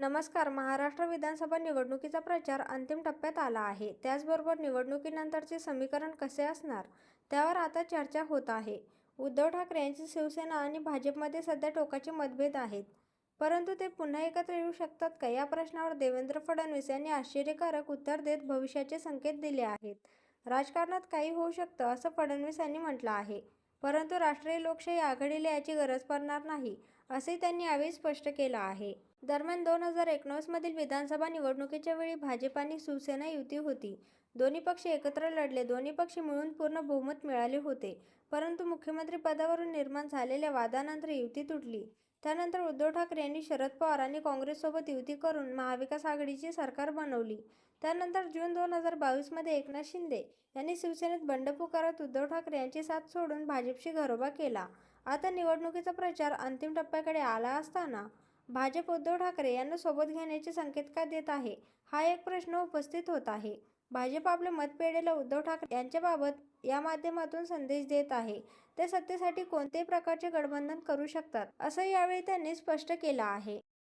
नमस्कार. महाराष्ट्र विधानसभा निवडणुकीचा प्रचार अंतिम टप्प्यात आला आहे. त्याचबरोबर निवडणुकीनंतरचे समीकरण कसे असणार? त्यावर आता चर्चा होत आहे. उद्धव ठाकरे यांची शिवसेना आणि भाजपमध्ये सध्या टोकाचे मतभेद आहेत. परंतु ते पुन्हा एकत्र येऊ शकतात का? या प्रश्नावर देवेंद्र फडणवीस यांनी आश्चर्यकारक उत्तर देत भविष्याचे संकेत दिले आहेत. राजकारणात काही होऊ शकतं असं फडणवीस यांनी म्हटलं आहे. परंतु राष्ट्रीय लोकशाही आघाडीला याची गरज पडणार नाही असे त्यांनी यावेळी स्पष्ट केलं आहे. दरम्यान दोन हजार एकोणीसमधील विधानसभा निवडणुकीच्या वेळी भाजप आणि शिवसेना युती होती. दोन्ही पक्ष एकत्र लढले. दोन्ही पक्ष मिळून पूर्ण बहुमत मिळाले होते. परंतु मुख्यमंत्री पदावरून निर्माण झालेल्या वादानंतर युती तुटली. त्यानंतर उद्धव ठाकरे यांनी शरद पवार आणि काँग्रेससोबत युती करून महाविकास आघाडीची सरकार बनवली. त्यानंतर जून दोन हजार बावीसमध्ये एकनाथ शिंदे यांनी शिवसेनेत बंड पुकारत उद्धव ठाकरे यांची साथ सोडून भाजपशी घरोबा केला. आता निवडणुकीचा प्रचार अंतिम टप्प्याकडे आला असताना भाजप उद्धव ठाकरे यांना सोबत घेण्याचे संकेत का देत आहे? हा एक प्रश्न उपस्थित होत आहे. भाजप आपल्या मतपेढेला उद्धव ठाकरे यांच्याबाबत या माध्यमातून संदेश देत आहे. ते सत्तेसाठी कोणत्याही प्रकारचे गठबंधन करू शकतात असं यावेळी त्यांनी स्पष्ट केलं आहे.